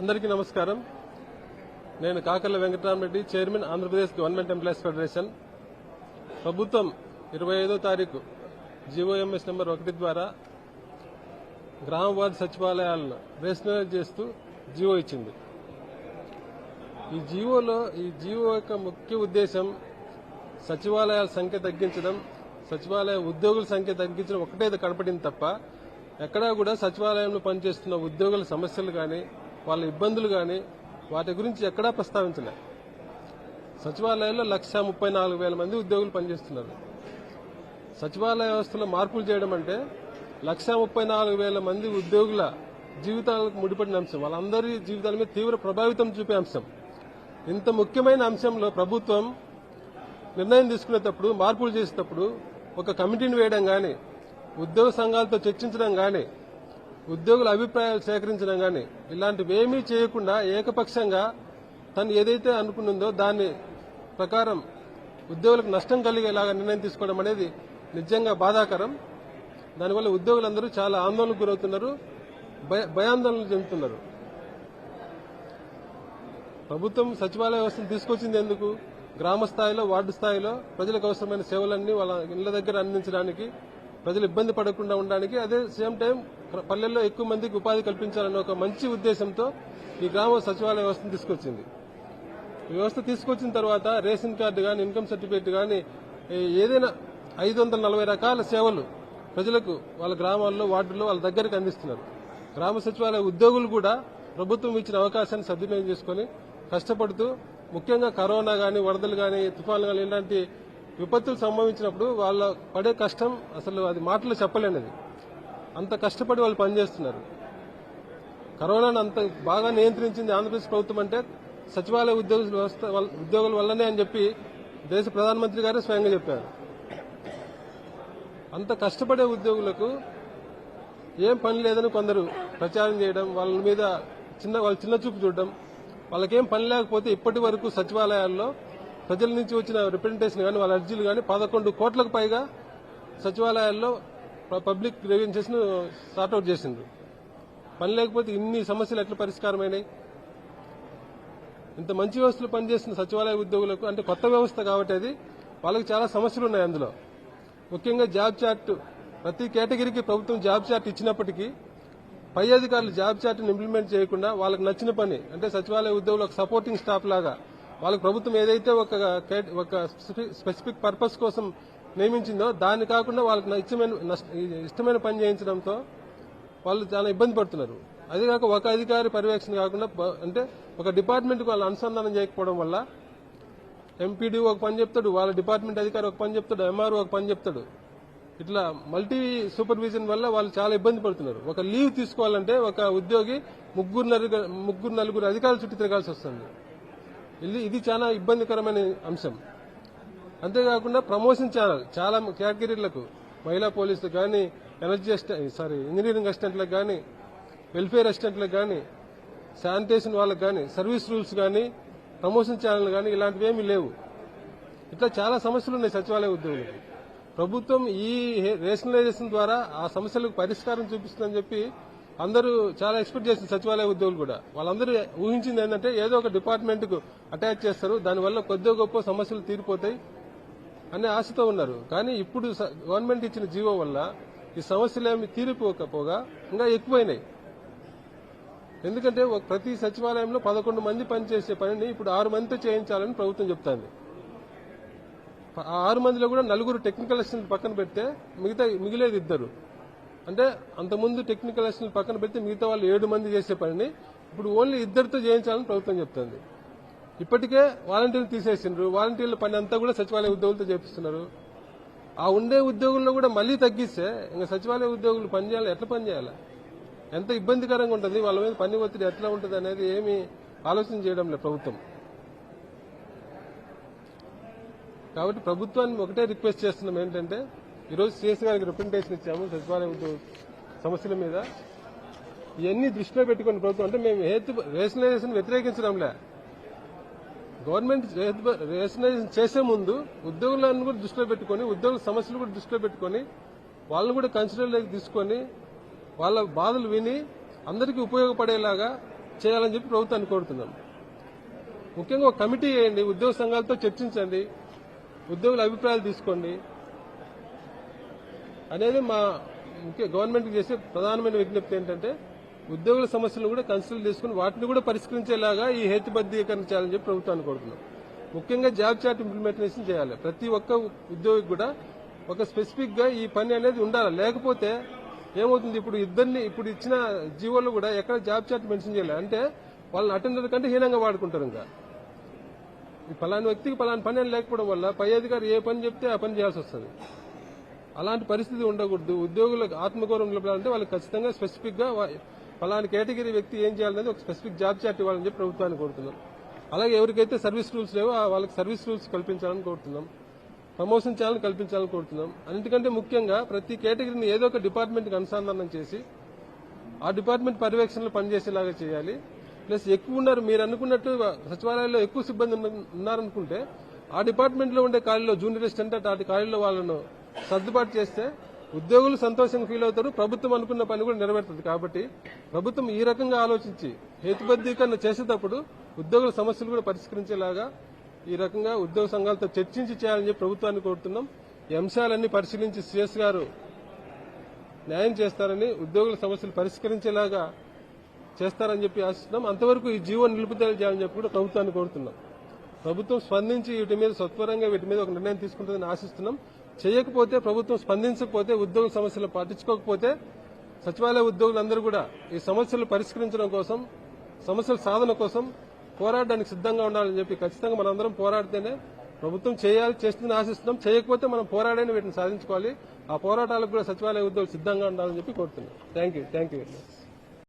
అందరికీ నమస్కారం. నేను Kakarla Venkataramareddy chairman Andhra Pradesh government employees federation. ప్రభుత్వం ఇరవై ఐదో తారీఖు జీఓఎంఎస్ నెంబర్ ఒకటి ద్వారా గ్రామ వార్డు సచివాలయాలను రేషనలైజ్ చేస్తూ జీవో ఇచ్చింది. ఈ జీవోలో ఈ జీవో యొక్క ముఖ్య ఉద్దేశం సచివాలయాల సంఖ్య తగ్గించడం సచివాలయ ఉద్యోగుల సంఖ్య తగ్గించడం ఒకటే కనపడింది తప్ప ఎక్కడా కూడా సచివాలయంలో పనిచేస్తున్న ఉద్యోగుల సమస్యలు కానీ వాళ్ళ ఇబ్బందులు కానీ వాటి గురించి ఎక్కడా ప్రస్తావించలే. సచివాలయంలో లక్ష ముప్పై నాలుగు వేల మంది ఉద్యోగులు పనిచేస్తున్నారు. సచివాలయ వ్యవస్థలో మార్పులు చేయడం అంటే లక్ష ముప్పై నాలుగు వేల మంది ఉద్యోగుల జీవితాలకు ముడిపడిన అంశం. వాళ్ళందరి జీవితాల మీద తీవ్ర ప్రభావితం చూపే అంశం. ఇంత ముఖ్యమైన అంశంలో ప్రభుత్వం నిర్ణయం తీసుకునేటప్పుడు మార్పులు చేసేటప్పుడు ఒక కమిటీని వేయడం కానీ ఉద్యోగ సంఘాలతో చర్చించడం కానీ ఉద్యోగుల అభిప్రాయాలు సేకరించడం కానీ ఇలాంటివి ఏమీ చేయకుండా ఏకపక్షంగా తను ఏదైతే అనుకున్నదో దాని ప్రకారం ఉద్యోగులకు నష్టం కలిగేలాగా నిర్ణయం తీసుకోవడం అనేది నిజంగా బాధాకరం. దానివల్ల ఉద్యోగులందరూ చాలా ఆందోళనకు గురవుతున్నారు భయ- భయాందోళనలు చెందుతున్నారు. ప్రభుత్వం సచివాలయ వ్యవస్థను తీసుకొచ్చింది ఎందుకు? గ్రామ స్థాయిలో వార్డు స్థాయిలో ప్రజలకు అవసరమైన సేవలన్నీ వాళ్ళ ఇళ్ళ దగ్గర అందించడానికి ప్రజలు ఇబ్బంది పడకుండా ఉండడానికి అదే సేమ్ టైం పల్లెల్లో ఎక్కువ మందికి ఉపాధి కల్పించాలన్న ఒక మంచి ఉద్దేశంతో ఈ గ్రామ సచివాలయ వ్యవస్థను తీసుకొచ్చింది. ఈ వ్యవస్థ తీసుకొచ్చిన తర్వాత రేషన్ కార్డు కానీ ఇన్కమ్ సర్టిఫికేట్ కానీ ఏదైనా ఐదు వందల నలభై రకాల సేవలు ప్రజలకు వాళ్ళ గ్రామాల్లో వార్డుల్లో వాళ్ళ దగ్గరికి అందిస్తున్నారు. గ్రామ సచివాలయ ఉద్యోగులు కూడా ప్రభుత్వం ఇచ్చిన అవకాశాన్ని సద్వినియోగం చేసుకుని కష్టపడుతూ ముఖ్యంగా కరోనా కానీ వరదలు కానీ తుఫాన్లు కానీ ఇలాంటి విపత్తులు సంభవించినప్పుడు వాళ్ళ పడే కష్టం అసలు అది మాటలు చెప్పలేనిది. అంత కష్టపడి వాళ్ళు పనిచేస్తున్నారు. కరోనాను అంత బాగా నియంత్రించింది ఆంధ్రప్రదేశ్ ప్రభుత్వం అంటే సచివాలయ ఉద్యోగ వ్యవస్థ ఉద్యోగుల వల్లనే అని చెప్పి దేశ ప్రధానమంత్రి గారే స్వయంగా చెప్పారు. అంత కష్టపడే ఉద్యోగులకు ఏం పని లేదని కొందరు ప్రచారం చేయడం వాళ్ళ మీద చిన్న వాళ్ళ చిన్న చూపు చూడడం వాళ్ళకేం పని లేకపోతే ఇప్పటి వరకు సచివాలయాల్లో ప్రజల నుంచి వచ్చిన రిప్రజెంటేషన్ కానీ వాళ్ళ అర్జీలు కానీ పదకొండు కోట్లకు పైగా సచివాలయాల్లో పబ్లిక్ గ్రీవెన్సెస్ను సార్ట్అవుట్ చేసిండ్రు. పని లేకపోతే ఇన్ని సమస్యలు ఎట్లా పరిష్కారమైనాయి? ఇంత మంచి వ్యవస్థలు పనిచేస్తున్న సచివాలయ ఉద్యోగులకు అంటే కొత్త వ్యవస్థ కాబట్టి అది వాళ్ళకి చాలా సమస్యలు ఉన్నాయి అందులో. ముఖ్యంగా జాబ్ చార్ట్ ప్రతి కేటగిరీకి ప్రభుత్వం జాబ్ చార్ట్ ఇచ్చినప్పటికీ పై అధికారులు జాబ్ చార్ట్ని ఇంప్లిమెంట్ చేయకుండా వాళ్ళకి నచ్చిన పని అంటే సచివాలయ ఉద్యోగులకు సపోర్టింగ్ స్టాఫ్ లాగా వాళ్ళకి ప్రభుత్వం ఏదైతే ఒక ఒక స్పెసిఫిక్- స్పెసిఫిక్ పర్పస్ కోసం నియమించిందో దాన్ని కాకుండా వాళ్ళకి ఇష్టమైన ఇష్టమైన పని చేయించడంతో వాళ్ళు చాలా ఇబ్బంది పడుతున్నారు. అదే కాక ఒక అధికారి పర్యవేక్షణ కాకుండా అంటే ఒక డిపార్ట్మెంట్కి వాళ్ళు అనుసంధానం చేయకపోవడం వల్ల ఎంపీడీ ఒక పని చెప్తాడు వాళ్ళ డిపార్ట్మెంట్ అధికారి ఒక పని చెప్తాడు ఎంఆర్ఓ ఒక పని చెప్తాడు. ఇట్లా మల్టీ సూపర్విజన్ వల్ల వాళ్ళు చాలా ఇబ్బంది పడుతున్నారు. ఒక లీవ్ తీసుకోవాలంటే ఒక ఉద్యోగి ముగ్గురు నలుగురు ముగ్గురు నలుగురు అధికారుల చుట్టూ తిరగాల్సి వస్తుంది. ఇది చాలా ఇబ్బందికరమైన అంశం. అంతేకాకుండా ప్రమోషన్ ఛానల్ చాలా కేటగిరీలకు మహిళా పోలీసులకు కానీ ఎనర్జీ అసిస్టెంట్ సారీ ఇంజనీరింగ్ అసిస్టెంట్లకు కానీ వెల్ఫేర్ అసిస్టెంట్లకు కానీ శానిటేషన్ వాళ్ళకి కానీ సర్వీస్ రూల్స్ కానీ ప్రమోషన్ ఛానల్ కానీ ఇలాంటివి ఏమీ లేవు. ఇట్లా చాలా సమస్యలు ఉన్నాయి సచివాలయ ఉద్యోగులకు. ప్రభుత్వం ఈ రేషనలైజేషన్ ద్వారా ఆ సమస్యలకు పరిష్కారం చూపిస్తుందని చెప్పి అందరూ చాలా ఎక్స్పెక్ట్ చేసిన సచివాలయ ఉద్యోగులు కూడా. వాళ్ళందరూ ఊహించింది ఏంటంటే ఏదో ఒక డిపార్ట్మెంట్కు అటాచ్ చేస్తారు. దానివల్ల కొద్దిగా గొప్ప సమస్యలు తీరిపోతాయి. అనే ఆశతో ఉన్నారు. కానీ ఇప్పుడు స- గవర్నమెంట్ ఇచ్చిన జీవో వల్ల ఈ సమస్యలు ఏమి తీరిపోకపోగా ఇంకా ఎక్కువైనాయి. ఎందుకంటే ప్రతి సచివాలయంలో పదకొండు మంది పనిచేసే పనిని ఇప్పుడు ఆరు మందితో చేయించాలని ప్రభుత్వం చెప్తాంది. ఆ ఆరు మందిలో కూడా నలుగురు టెక్నికల్ అసిస్టెంట్ పక్కన పెడితే మిగతా మిగిలేదు ఇద్దరు. అంటే అంతకుముందు టెక్నికల్ అసిస్టెంట్ పక్కన పెడితే మిగతా వాళ్ళు ఏడు మంది చేసే పనిని ఇప్పుడు ఓన్లీ ఇద్దరితో చేయించాలని ప్రభుత్వం చెప్తుంది. ఇప్పటికే వాలంటీర్లు తీసేసిండ్రు. వాలంటీర్ల పని అంతా కూడా సచివాలయ ఉద్యోగులతో చేపిస్తున్నారు. ఆ ఉండే ఉద్యోగుల్లో కూడా మళ్ళీ తగ్గిస్తే ఇంకా సచివాలయ ఉద్యోగులు పనిచేయాలి ఎట్లా పని చేయాలి? ఎంత ఇబ్బందికరంగా ఉంటుంది? వాళ్ళ మీద పని ఒత్తిడి ఎట్లా ఉంటుంది అనేది ఏమి ఆలోచన చేయడం లేదు ప్రభుత్వం. కాబట్టి ప్రభుత్వాన్ని ఒకటే రిక్వెస్ట్ చేస్తున్నాం ఏంటంటే ఈరోజు సిఎస్ గారికి రిప్రజెంటేషన్ ఇచ్చాము సచివాలయ ఉద్యోగ సమస్యల మీద. ఇవన్నీ దృష్టిలో పెట్టుకుని ప్రభుత్వం అంటే మేము హేతు రేషనలైజేషన్ వ్యతిరేకించడంలే. గవర్నమెంట్ రేషనైజ్ చేసే ముందు ఉద్యోగులను కూడా దృష్టిలో పెట్టుకొని ఉద్యోగుల సమస్యలు కూడా దృష్టిలో పెట్టుకొని వాళ్ళని కూడా కన్సిడర్లోకి తీసుకొని వాళ్ళ బాధలు విని అందరికీ ఉపయోగపడేలాగా చేయాలని చెప్పి ప్రభుత్వాన్ని కోరుతున్నాం. ముఖ్యంగా ఒక కమిటీ వేయండి ఉద్యోగ సంఘాలతో చర్చించండి ఉద్యోగుల అభిప్రాయాలు తీసుకోండి. అనేది మా ముఖ్య గవర్నమెంట్కి చేసే ప్రధానమైన విజ్ఞప్తి ఏంటంటే ఉద్యోగుల సమస్యలను కూడా కన్సిడర్ చేసుకుని వాటిని కూడా పరిష్కరించేలాగా ఈ హేతుబద్ధీకరణ చేయాలని చెప్పి ప్రభుత్వాన్ని కోరుతున్నాం. ముఖ్యంగా జాబ్ చార్ట్ ఇంప్లిమెంటేషన్ చేయాలి. ప్రతి ఒక్క ఉద్యోగికి కూడా ఒక స్పెసిఫిక్గా ఈ పని అనేది ఉండాలి. లేకపోతే ఏమవుతుంది? ఇప్పుడు ఇద్దరిని ఇప్పుడు ఇచ్చిన జీవోలు కూడా ఎక్కడ జాబ్ చార్ట్ మెన్షన్ చేయాలి? అంటే వాళ్ళని అటెండర్ కంటే హీనంగా వాడుకుంటారు ఇంకా. ఈ పలాని వ్యక్తికి పలాని పని అని లేకపోవడం వల్ల పై అధికారి ఏ పని చెప్తే ఆ పని చేయాల్సి వస్తుంది. అలాంటి పరిస్థితి ఉండకూడదు. ఉద్యోగులకు ఆత్మగౌరవం నిలపాలంటే వాళ్ళకి ఖచ్చితంగా స్పెసిఫిక్గా ఫలాని కేటగిరీ వ్యక్తి ఏం చేయాలనేది ఒక స్పెసిఫిక్ జాబ్ చార్ట్ ఇవ్వాలని చెప్పి ప్రభుత్వాన్ని కోరుతున్నాం. అలాగే ఎవరికైతే సర్వీస్ రూల్స్ లేవో వాళ్ళకి సర్వీస్ రూల్స్ కల్పించాలని కోరుతున్నాం. ప్రమోషన్ చేయాలని కల్పించాలని కోరుతున్నాం. అన్నిటికంటే ముఖ్యంగా ప్రతి కేటగిరీని ఏదో ఒక డిపార్ట్మెంట్కి అనుసంధానం చేసి ఆ డిపార్ట్మెంట్ పర్యవేక్షణలో పనిచేసేలాగా చేయాలి. ప్లస్ ఎక్కువ ఉన్నారు మీరు అనుకున్నట్టు సచివాలయాల్లో ఎక్కువ సిబ్బంది ఉన్నారనుకుంటే ఆ డిపార్ట్మెంట్లో ఉండే ఖాళీలో జూనియర్ అసిస్టెంట్ అటు ఖాళీలో వాళ్ళను సర్దుబాటు చేస్తే ఉద్యోగులు సంతోషంగా ఫీల్ అవుతారు ప్రభుత్వం అనుకున్న పని కూడా నెరవేరుతుంది. కాబట్టి ప్రభుత్వం ఈ రకంగా ఆలోచించి హేతుబద్ధీకరణ చేసేటప్పుడు ఉద్యోగుల సమస్యలు కూడా పరిష్కరించేలాగా ఈ రకంగా ఉద్యోగ సంఘాలతో చర్చించి చేయాలని చెప్పి ప్రభుత్వాన్ని కోరుతున్నాం. ఈ అంశాలన్నీ పరిశీలించి సిఎస్ గారు న్యాయం చేస్తారని ఉద్యోగుల సమస్యలు పరిష్కరించేలాగా చేస్తారని చెప్పి ఆశిస్తున్నాం. అంతవరకు ఈ జీవో నిలుపుదల చేయాలని చెప్పి కూడా ప్రభుత్వాన్ని కోరుతున్నాం. ప్రభుత్వం స్పందించి వీటి మీద సత్వరంగా వీటి మీద ఒక నిర్ణయం తీసుకుంటుందని ఆశిస్తున్నాం. చేయకపోతే ప్రభుత్వం స్పందించకపోతే ఉద్యోగుల సమస్యలు పట్టించుకోకపోతే సచివాలయ ఉద్యోగులందరూ కూడా ఈ సమస్యలు పరిష్కరించడం కోసం సమస్యల సాధన కోసం పోరాడడానికి సిద్ధంగా ఉండాలని చెప్పి ఖచ్చితంగా మనందరం పోరాడితేనే ప్రభుత్వం చేయాలి చేస్తుందని ఆశిస్తున్నాం. చేయకపోతే మనం పోరాడని వీటిని సాధించుకోవాలి. ఆ పోరాటాలకు కూడా సచివాలయ ఉద్యోగులు సిద్ధంగా ఉండాలని చెప్పి కోరుతున్నాం. Thank you thank you